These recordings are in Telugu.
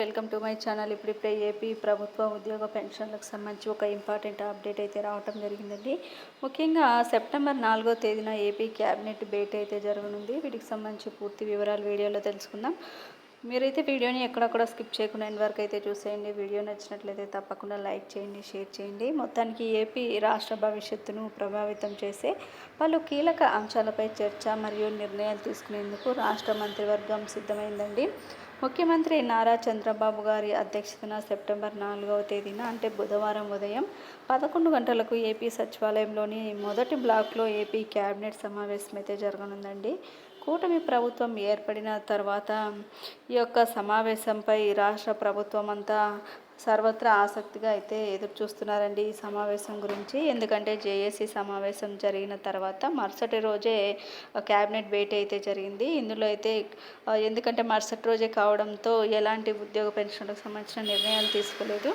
Welcome to my channel. ఇప్పుడిప్పుడే ఏపీ ప్రభుత్వ ఉద్యోగ పెన్షన్లకు సంబంధించి ఒక ఇంపార్టెంట్ అప్డేట్ అయితే రావటం జరిగిందండి. ముఖ్యంగా సెప్టెంబర్ నాలుగో తేదీన ఏపీ క్యాబినెట్ భేటీ అయితే జరగనుంది. వీటికి సంబంధించి పూర్తి వివరాలు వీడియోలో తెలుసుకుందాం. మీరైతే వీడియోని ఎక్కడక్కడ స్కిప్ చేయకుండా ఎండ్ వరకు అయితే చూసేయండి. వీడియో నచ్చినట్లయితే తప్పకుండా లైక్ చేయండి షేర్ చేయండి. మొత్తానికి ఏపీ రాష్ట్ర భవిష్యత్తును ప్రభావితం చేసే పలు కీలక అంశాలపై చర్చ మరియు నిర్ణయాలు తీసుకునేందుకు రాష్ట్ర మంత్రివర్గం సిద్ధమైందండి. ముఖ్యమంత్రి నారా చంద్రబాబు గారి అధ్యక్షతన సెప్టెంబర్ నాలుగవ తేదీన అంటే బుధవారం ఉదయం పదకొండు గంటలకు ఏపీ సచివాలయంలోని మొదటి బ్లాక్లో ఏపీ క్యాబినెట్ సమావేశం అయితే జరగనుందండి. కూటమి ప్రభుత్వం ఏర్పడిన తర్వాత ఈ యొక్క సమావేశంపై రాష్ట్ర ప్రభుత్వం అంతా సర్వత్రా ఆసక్తిగా అయితే ఎదురు చూస్తున్నారండి ఈ సమావేశం గురించి. ఎందుకంటే జేఏసీ సమావేశం జరిగిన తర్వాత మరుసటి రోజే క్యాబినెట్ భేటీ అయితే జరిగింది. ఇందులో అయితే ఎందుకంటే మరుసటి రోజే కావడంతో ఎలాంటి ఉద్యోగ పెన్షన్లకు సంబంధించిన నిర్ణయాలు తీసుకోలేదు.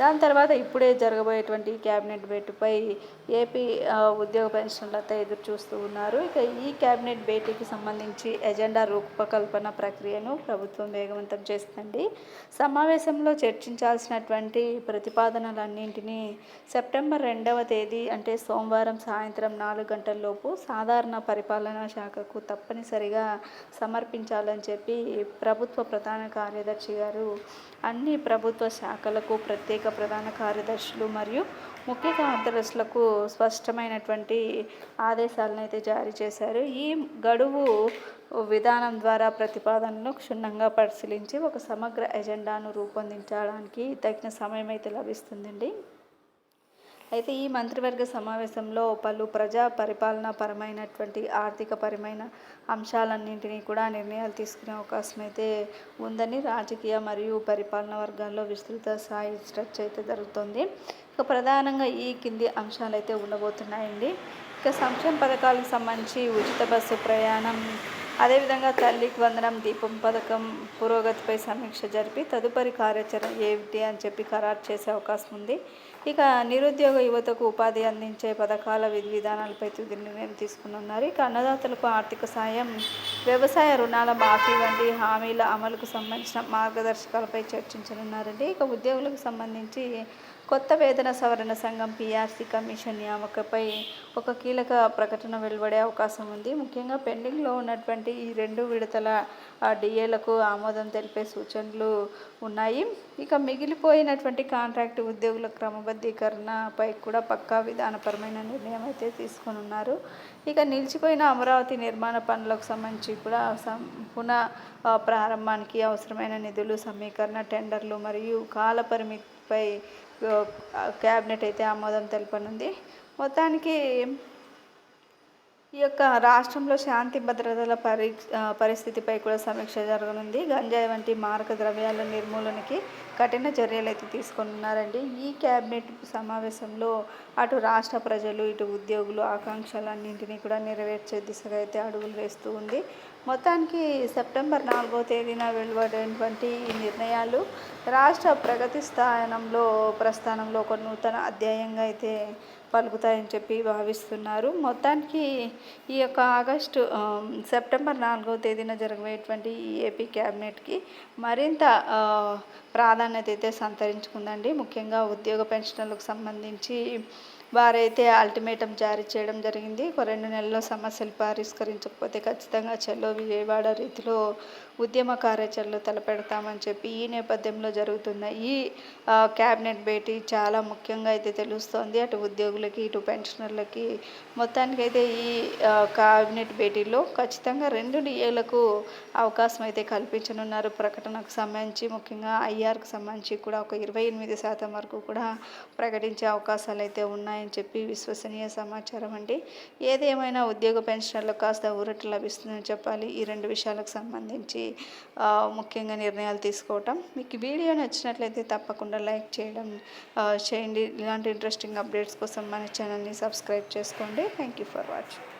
దాని తర్వాత ఇప్పుడే జరగబోయేటువంటి క్యాబినెట్ భేటీపై ఏపీ ఉద్యోగ పెన్షన్లతో ఎదురు చూస్తూ ఉన్నారు. ఇక ఈ క్యాబినెట్ భేటీకి సంబంధించి ఎజెండా రూపకల్పన ప్రక్రియను ప్రభుత్వం వేగవంతం చేస్తుంది సమావేశంలో చర్చించాల్సిన చేసినటువంటి ప్రతిపాదనలన్నింటినీ సెప్టెంబర్ రెండవ తేదీ అంటే సోమవారం సాయంత్రం నాలుగు గంటల్లోపు సాధారణ పరిపాలనా శాఖకు తప్పనిసరిగా సమర్పించాలని చెప్పి ప్రభుత్వ ప్రధాన కార్యదర్శి గారు అన్ని ప్రభుత్వ శాఖలకు ప్రత్యేక ప్రధాన కార్యదర్శులు మరియు ముఖ్య కార్యదర్శులకు స్పష్టమైనటువంటి ఆదేశాలను అయితే జారీ చేశారు. ఈ గడువు విధానం ద్వారా ప్రతిపాదనను క్షుణ్ణంగా పరిశీలించి ఒక సమగ్ర ఎజెండాను రూపొందించడానికి తగిన సమయం అయితే లభిస్తుందండి. అయితే ఈ మంత్రివర్గ సమావేశంలో పలు ప్రజా పరిపాలన పరమైనటువంటి ఆర్థిక పరమైన అంశాలన్నింటినీ కూడా నిర్ణయాలు తీసుకునే అవకాశం అయితే ఉందని రాజకీయ మరియు పరిపాలన వర్గాల్లో విస్తృత స్థాయి చర్చ అయితే జరుగుతుంది. ఇక ప్రధానంగా ఈ కింది అంశాలు అయితే ఉండబోతున్నాయండి. ఇక సంక్షేమ పథకాలకు సంబంధించి ఉచిత బస్సు ప్రయాణం అదేవిధంగా తల్లికి వందనం దీపం పథకం పురోగతిపై సమీక్ష జరిపి తదుపరి కార్యాచరణ ఏమిటి అని చెప్పి ఖరారు చేసే అవకాశం ఉంది. ఇక నిరుద్యోగ యువతకు ఉపాధి అందించే పథకాల విధి విధానాలపై తుది నిర్ణయం తీసుకున్నారు ఇక అన్నదాతలకు ఆర్థిక సాయం వ్యవసాయ రుణాల మాఫీ వంటి హామీల అమలుకు సంబంధించిన మార్గదర్శకాలపై చర్చించనున్నారండి. ఇక ఉద్యోగులకు సంబంధించి కొత్త వేతన సవరణ సంఘం పీఆర్సీ కమిషన్ నియామకపై ఒక కీలక ప్రకటన వెలువడే అవకాశం ఉంది. ముఖ్యంగా పెండింగ్లో ఉన్నటువంటి ఈ రెండు విడతల డిఏలకు ఆమోదం తెలిపే సూచనలు ఉన్నాయి. ఇక మిగిలిపోయినటువంటి కాంట్రాక్ట్ ఉద్యోగుల క్రమబద్ధీకరణపై కూడా పక్కా విధానపరమైన నిర్ణయం అయితే తీసుకొని ఉన్నారు ఇక నిలిచిపోయిన అమరావతి నిర్మాణ పనులకు సంబంధించి కూడా పునః ప్రారంభానికి అవసరమైన నిధులు సమీకరణ టెండర్లు మరియు కాల పరిమితిపై క్యాబినెట్ అయితే ఆమోదం తెలపనుంది. మొత్తానికి ఈ యొక్క రాష్ట్రంలో శాంతి భద్రతల పరి పరిస్థితిపై కూడా సమీక్ష జరగనుంది. గంజాయి వంటి మారక ద్రవ్యాల నిర్మూలనకి కఠిన చర్యలు అయితే తీసుకున్నారండి. ఈ క్యాబినెట్ సమావేశంలో అటు రాష్ట్ర ప్రజలు ఇటు ఉద్యోగులు ఆకాంక్షలన్నింటినీ కూడా నెరవేర్చే దిశగా అయితే అడుగులు వేస్తూ ఉంది. మొత్తానికి సెప్టెంబర్ నాలుగో తేదీన వెలువడినటువంటి ఈ నిర్ణయాలు రాష్ట్ర ప్రగతి స్థానంలో ప్రస్థానంలో ఒక నూతన అధ్యాయంగా అయితే పలుకుతాయని చెప్పి భావిస్తున్నారు. మొత్తానికి ఈ యొక్క ఆగస్టు సెప్టెంబర్ నాలుగో తేదీన జరగబోయేటువంటి ఈ ఏపీ క్యాబినెట్కి మరింత ప్రాధాన్యత అయితే సంతరించుకుందండి. ముఖ్యంగా ఉద్యోగ పెన్షన్లకు సంబంధించి వారైతే అల్టిమేటం జారీ చేయడం జరిగింది. ఒక రెండు నెలల్లో సమస్యలు పరిష్కరించకపోతే ఖచ్చితంగా చెల్లో విజయవాడ రీతిలో ఉద్యమ కార్యాచరణలు తలపెడతామని చెప్పి ఈ నేపథ్యంలో జరుగుతున్న ఈ క్యాబినెట్ భేటీ చాలా ముఖ్యంగా అయితే తెలుస్తోంది. అటు ఉద్యోగులకి ఇటు పెన్షనర్లకి. మొత్తానికైతే ఈ క్యాబినెట్ భేటీలో ఖచ్చితంగా రెండు డిఏలకు అవకాశం అయితే కల్పించనున్నారు. ప్రకటనకు సంబంధించి ముఖ్యంగా ఐఆర్కు సంబంధించి కూడా ఒక ఇరవై ఎనిమిది శాతం వరకు కూడా ప్రకటించే అవకాశాలు అయితే ఉన్నాయి. అని చెప్పి విశ్వసనీయ సమాచారం అండి. ఏదేమైనా ఉద్యోగ పెన్షనర్లకు కాస్త ఊరట లభిస్తుందని చెప్పాలి. ఈ రెండు విషయాలకు సంబంధించి ముఖ్యంగా నిర్ణయాలు తీసుకోవటం. మీకు వీడియో నచ్చినట్లయితే తప్పకుండా లైక్ చేయడం చేయండి. ఇలాంటి ఇంట్రెస్టింగ్ అప్డేట్స్ కోసం మన ఛానల్ని సబ్స్క్రైబ్ చేసుకోండి. Thank you for watching.